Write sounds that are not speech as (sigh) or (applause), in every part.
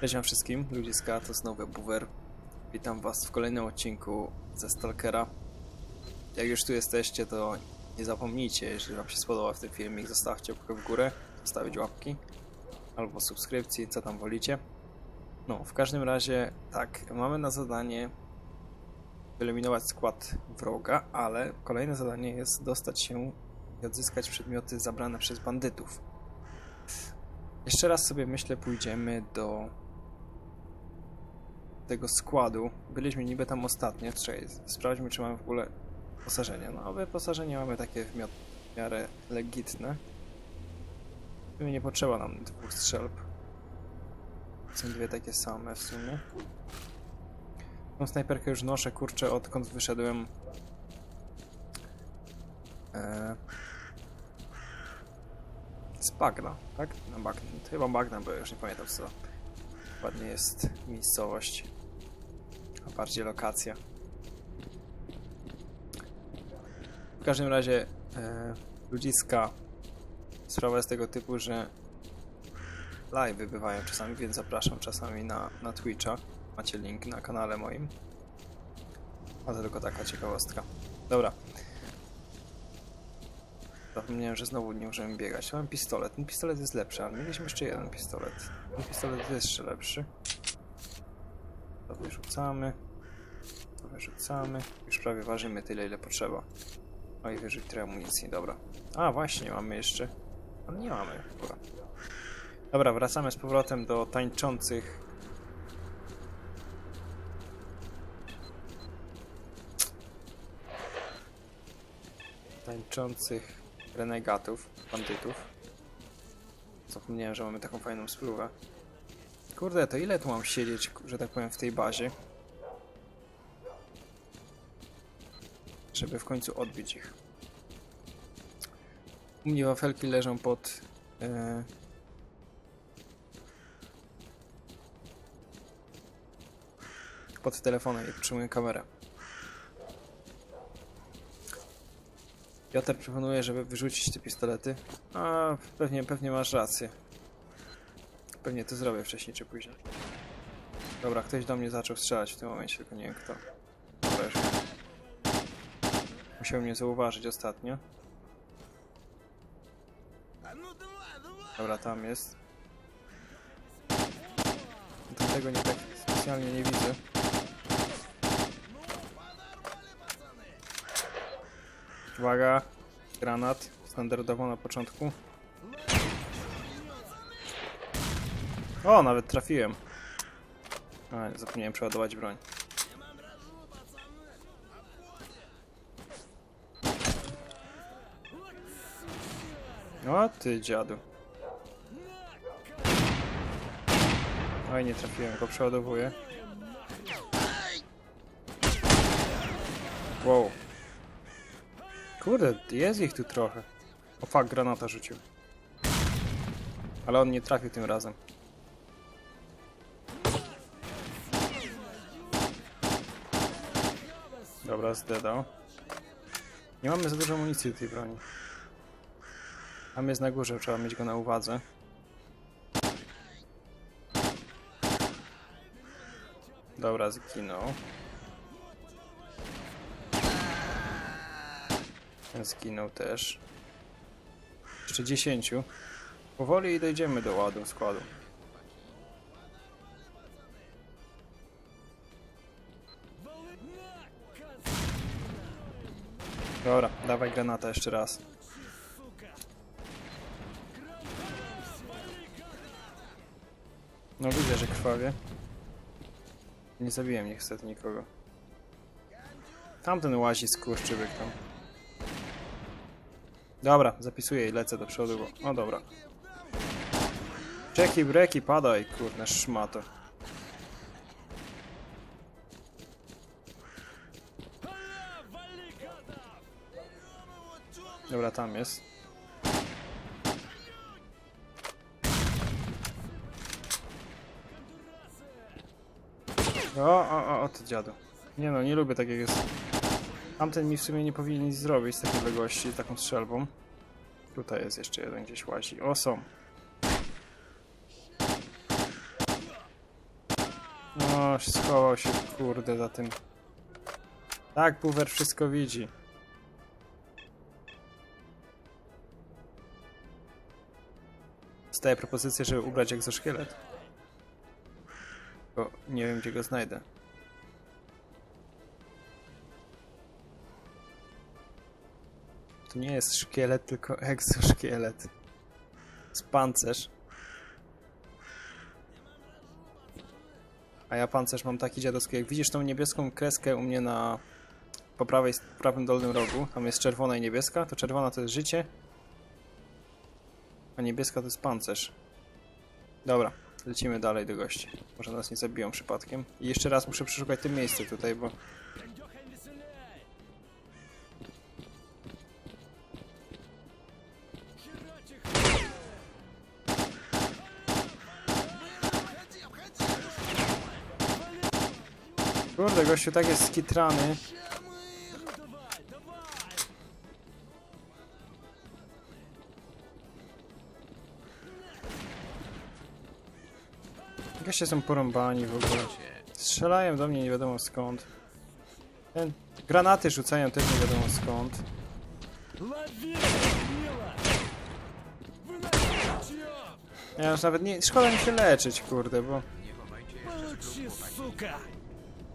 Cześć wam wszystkim, ludziska, to znowu Buwer. Witam was w kolejnym odcinku ze Stalkera. Jak już tu jesteście, to nie zapomnijcie, jeżeli wam się spodobał ten filmik, zostawcie łapkę w górę, zostawić łapki albo subskrypcji, co tam wolicie. No, w każdym razie, tak, mamy na zadanie wyeliminować skład wroga, ale kolejne zadanie jest dostać się i odzyskać przedmioty zabrane przez bandytów. Jeszcze raz sobie myślę, pójdziemy do tego składu. Byliśmy niby tam ostatnio. Czekaj, sprawdźmy, czy mamy w ogóle wyposażenie. No, wyposażenie mamy takie w miarę legitne. Sumie nie potrzeba nam dwóch strzelb. Są dwie takie same w sumie. Tą snajperkę już noszę, kurczę, odkąd wyszedłem e, z bagna, tak? Na bagna. Chyba bagna, bo już nie pamiętam co ładnie jest miejscowość, a bardziej lokacja. W każdym razie e, ludziska sprawa jest tego typu, że live bywają czasami, więc zapraszam czasami na, na Twitcha. Macie link na kanale moim. A to tylko taka ciekawostka. Dobra. Zapomniałem, że znowu nie możemy biegać. Mam pistolet. Ten pistolet jest lepszy, ale mieliśmy jeszcze jeden pistolet. Ten pistolet jest jeszcze lepszy. To wyrzucamy. To wyrzucamy. Już prawie ważymy tyle, ile potrzeba. O i wyrzuć trochę amunicji, dobra. A, właśnie, mamy jeszcze... Ale nie mamy, dobra. Dobra, wracamy z powrotem do tańczących... Tańczących renegatów, bandytów. Zapomniałem, że mamy taką fajną spluwę. Kurde, to ile tu mam siedzieć, że tak powiem, w tej bazie? Żeby w końcu odbić ich. U mnie wafelki leżą pod... E... Pod telefonem i utrzymuję kamerę. Piotr proponuje, żeby wyrzucić te pistolety. A, pewnie, pewnie masz rację. Pewnie to zrobię wcześniej czy później. Dobra, ktoś do mnie zaczął strzelać w tym momencie, tylko nie wiem kto. Musiał mnie zauważyć ostatnio. Dobra, tam jest. Tego nie tak specjalnie nie widzę. Uwaga, granat, standardowo na początku. O, nawet trafiłem. A, zapomniałem przeładować broń. O ty dziadu. Oj, nie trafiłem, go przeładowuję. Wow. Kurde, jest ich tu trochę. O fuck, granata rzucił. Ale on nie trafił tym razem. Dobra, zdedał. Nie mamy za dużo amunicji do tej broni. Tam jest na górze, trzeba mieć go na uwadze. Dobra, zginął. Zginął też. Jeszcze 10. Powoli dojdziemy do ładu składu. Dobra, dawaj granata jeszcze raz. No widzę, że krwawie. Nie zabiłem niestety nikogo. Tamten łazi skurczybyk tam. Dobra, zapisuję i lecę do przodu, bo... O, dobra. Czeki, breki, padaj, kurde, szmato. Dobra, tam jest. O, o, o, o, ty dziadu. Nie no, nie lubię tak jest. Tamten mi w sumie nie powinien nic zrobić z takiej odległości, taką strzelbą. Tutaj jest jeszcze jeden gdzieś łazi. O, są. O, schował się, kurde, za tym. Tak, Buwer wszystko widzi. Dostaję propozycję, żeby ubrać egzoszkielet. Bo nie wiem, gdzie go znajdę. To nie jest szkielet, tylko egzoszkielet. Z pancerz. A ja pancerz mam taki dziadowski. Jak widzisz tą niebieską kreskę u mnie na po prawej, prawym dolnym rogu, tam jest czerwona i niebieska, to czerwona to jest życie, a niebieska to jest pancerz. Dobra, lecimy dalej do gości. Może nas nie zabiją przypadkiem. I jeszcze raz muszę przeszukać tym miejsce tutaj, bo... Kurde, gościu tak jest skitrany. Goście są porąbani w ogóle. Strzelają do mnie nie wiadomo skąd. Ten, granaty rzucają też nie wiadomo skąd. Ja już nawet nie... Szkoda mi się leczyć, kurde, bo...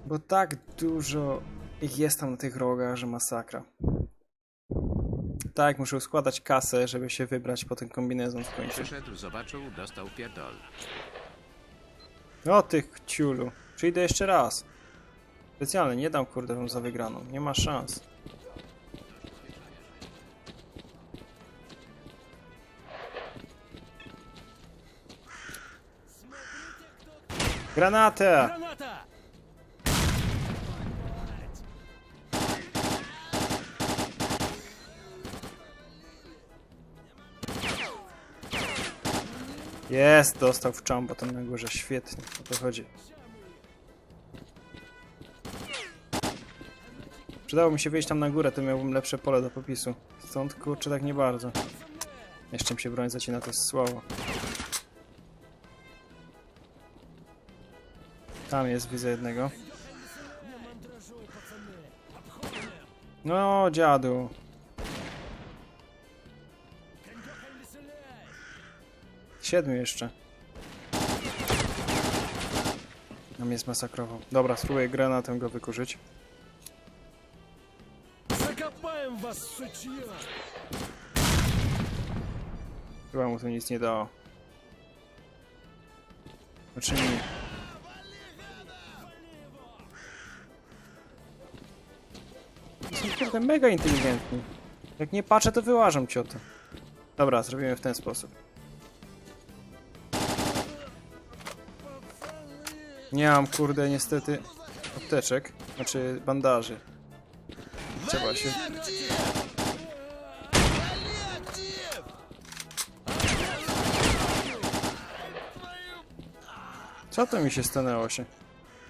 Bo tak dużo ich jest tam na tych rogach, że masakra. Tak, muszę składać kasę, żeby się wybrać po ten kombinezon w końcu. Przyszedł, zobaczył, dostał pierdol. O tych ciulu. Przyjdę jeszcze raz. Specjalnie, nie dam kurde wam za wygraną. Nie ma szans. Granatę! Jest, dostał w czambo ten na górze. Świetnie, o to chodzi. Przydało mi się wyjść tam na górę, to miałbym lepsze pole do popisu. Stąd kurczę tak nie bardzo. Jeszcze mi się broń zacina, to słabo. Tam jest, widzę jednego. No, dziadu. Siedmiu jeszcze. No mnie zmasakrował. Dobra, spróbuję granatem go wykurzyć. Zakapałem was! Chyba mu to nic nie dało. Znaczy nie. Są naprawdę mega inteligentni. Jak nie patrzę, to wyłażą cię o to. Dobra, zrobimy w ten sposób. Nie mam, kurde, niestety apteczek, znaczy bandaży. Trzeba się... Co to mi się stanęło się?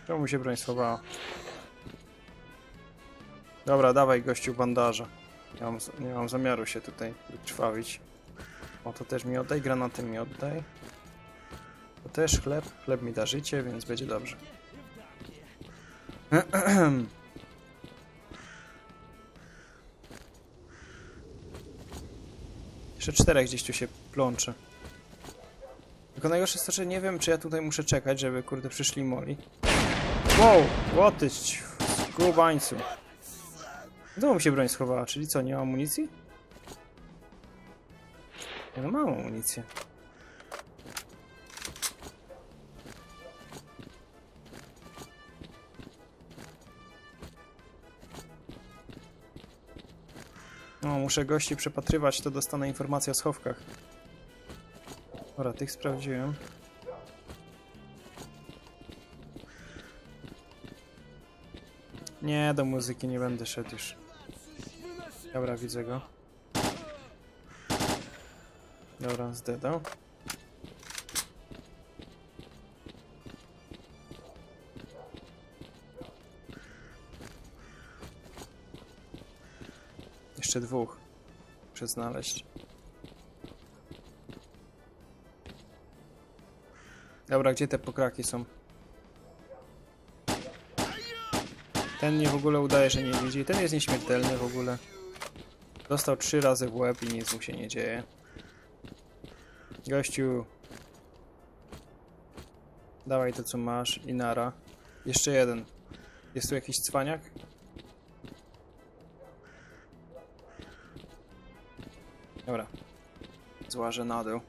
Czemu mi się broń schowała? Dobra, dawaj gościu bandaża. Nie mam, nie mam zamiaru się tutaj trwawić. O, to też mi oddaj, granaty mi oddaj. To też chleb. Chleb mi da życie, więc będzie dobrze. (clears throat) Jeszcze czterech gdzieś tu się plącze. Tylko najgorsze jest to, że nie wiem, czy ja tutaj muszę czekać, żeby kurde przyszli moli. Wow! Łotyć! Skubańcu! Znowu mi się broń schowała, czyli co, nie mam amunicji? Nie, no mam amunicję. Muszę gości przepatrywać, to dostanę informację o schowkach. Dobra, tych sprawdziłem. Nie, do muzyki nie będę szedł już. Dobra, widzę go. Dobra, zdedał. Jeszcze dwóch. Muszę znaleźć. Dobra, gdzie te pokraki są? Ten nie w ogóle udaje, że nie widzi. Ten jest nieśmiertelny w ogóle. Dostał trzy razy w łeb i nic mu się nie dzieje. Gościu. Dawaj to co masz i nara. Jeszcze jeden. Jest tu jakiś cwaniak? Dobra. Złażę na dół.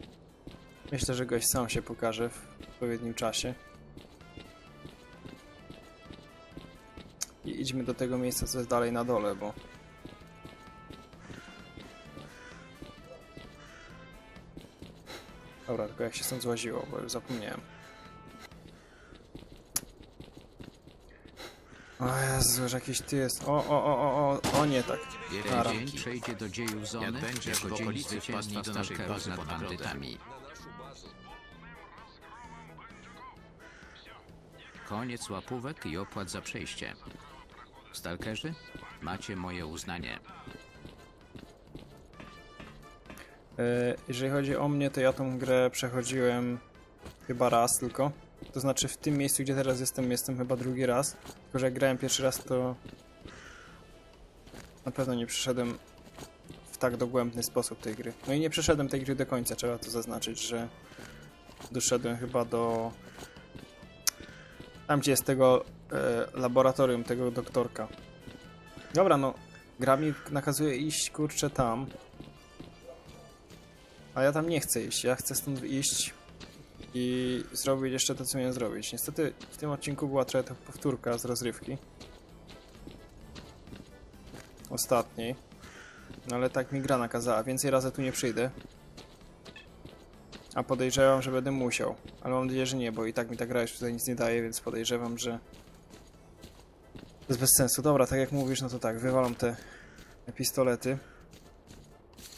Myślę, że gość sam się pokaże w odpowiednim czasie. I idźmy do tego miejsca, co jest dalej na dole, bo... Dobra, tylko jak się stąd złaziło, bo już zapomniałem. O Jezu, że jakiś ty jest. O, o, o, o, o, o nie tak. Jeden Nara. dzień przejdzie do dziejów zony Jak będziesz jako w dzień okolicy zwycięstwa wpadnij do naszej Stalkerów bazy nad pod nagrodę. bandytami. Koniec łapówek i opłat za przejście. Stalkerzy, macie moje uznanie. E, Jeżeli chodzi o mnie, to ja tą grę przechodziłem chyba raz tylko. To znaczy w tym miejscu, gdzie teraz jestem, jestem chyba drugi raz. Tylko, że jak grałem pierwszy raz, to na pewno nie przeszedłem w tak dogłębny sposób tej gry. No i nie przeszedłem tej gry do końca, trzeba to zaznaczyć, że doszedłem chyba do tam, gdzie jest tego e, laboratorium, tego doktorka. Dobra, no, gra mi nakazuje iść, kurczę, tam. A ja tam nie chcę iść, ja chcę stąd iść i zrobić jeszcze to, co miałem zrobić. Niestety w tym odcinku była trochę powtórka z rozrywki. Ostatniej. No ale tak mi gra nakazała, więcej razy tu nie przyjdę. A podejrzewam, że będę musiał. Ale mam nadzieję, że nie, bo i tak mi ta gra już tutaj nic nie daje, więc podejrzewam, że... To jest bez sensu. Dobra, tak jak mówisz, no to tak, wywalam te pistolety.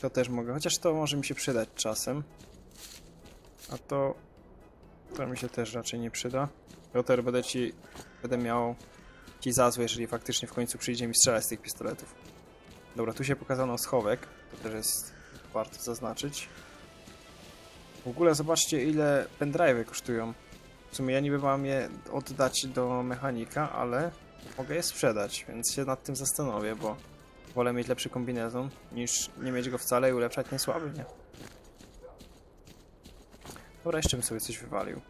To też mogę, chociaż to może mi się przydać czasem. A to... To mi się też raczej nie przyda. Piotr, będę ci... Będę miał ci za złe, jeżeli faktycznie w końcu przyjdzie mi strzelać z tych pistoletów. Dobra, tu się pokazano schowek. To też jest warto zaznaczyć. W ogóle zobaczcie ile pendrive'y kosztują. W sumie ja niby mam je oddać do mechanika, ale mogę je sprzedać, więc się nad tym zastanowię, bo wolę mieć lepszy kombinezon niż nie mieć go wcale i ulepszać mnie słaby, nie? Bym sobie coś wywalił.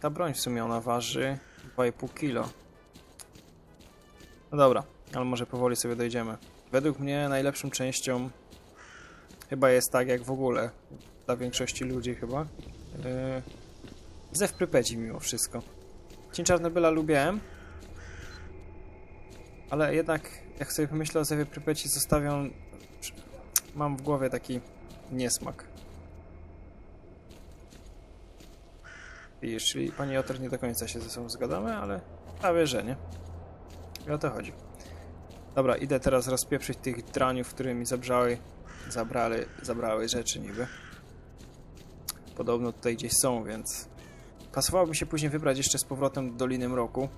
Ta broń w sumie ona waży 2,5 kilo. No dobra, ale może powoli sobie dojdziemy. Według mnie najlepszą częścią chyba jest tak jak w ogóle dla większości ludzi chyba. Yy, Zew Prypeci mimo wszystko. Cień Czarnobyla lubiłem, ale jednak jak sobie pomyślę o Zewie Prypeci zostawiam... Mam w głowie taki niesmak. Widzisz, czyli pani Otter nie do końca się ze sobą zgadamy, ale prawie, że nie. I o to chodzi. Dobra, idę teraz rozpieprzyć tych draniów, które mi zabrzały, zabrali, zabrały rzeczy niby. Podobno tutaj gdzieś są, więc pasowałoby się później wybrać jeszcze z powrotem do Doliny Mroku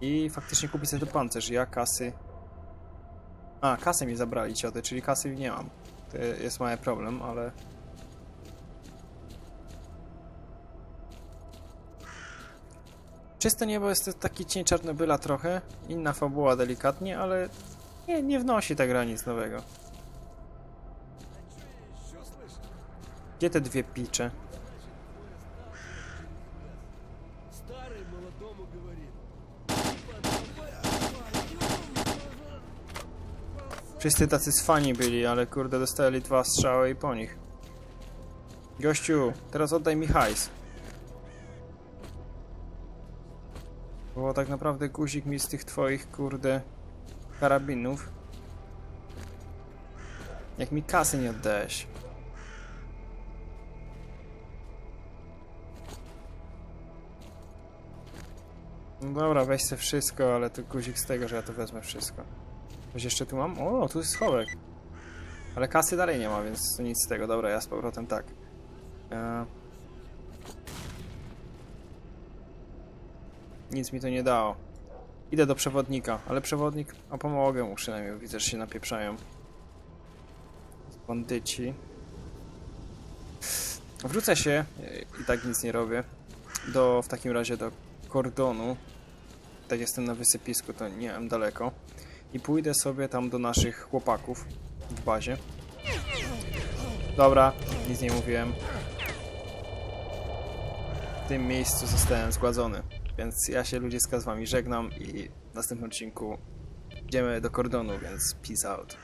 i faktycznie kupić sobie to pancerz. Ja kasy... A, kasę mi zabrali cioty, czyli kasy nie mam. To jest mały problem, ale... Czyste niebo jest taki cień Czarnobyla trochę, inna fabuła delikatnie, ale nie, nie wnosi ta gra nic nowego. Gdzie te dwie picze? Wszyscy tacy swani byli, ale kurde dostali dwa strzały i po nich. Gościu, teraz oddaj mi hajs. Bo tak naprawdę guzik mi z tych twoich kurde karabinów. Jak mi kasy nie oddałeś. No dobra, weź se wszystko, ale to guzik z tego, że ja to wezmę wszystko. Coś jeszcze tu mam? O, tu jest schowek. Ale kasy dalej nie ma, więc nic z tego. Dobra, ja z powrotem tak. E... Nic mi to nie dało. Idę do przewodnika, ale przewodnik... A pomogę mu przynajmniej, widzę, że się napieprzają. Bandyci. Wrócę się, i tak nic nie robię, do, w takim razie do kordonu. Tak jestem na wysypisku, to nie wiem daleko. I pójdę sobie tam do naszych chłopaków w bazie. Dobra, nic nie mówiłem. W tym miejscu zostałem zgładzony. Więc ja się ludziska z wami żegnam i w następnym odcinku idziemy do kordonu, więc peace out.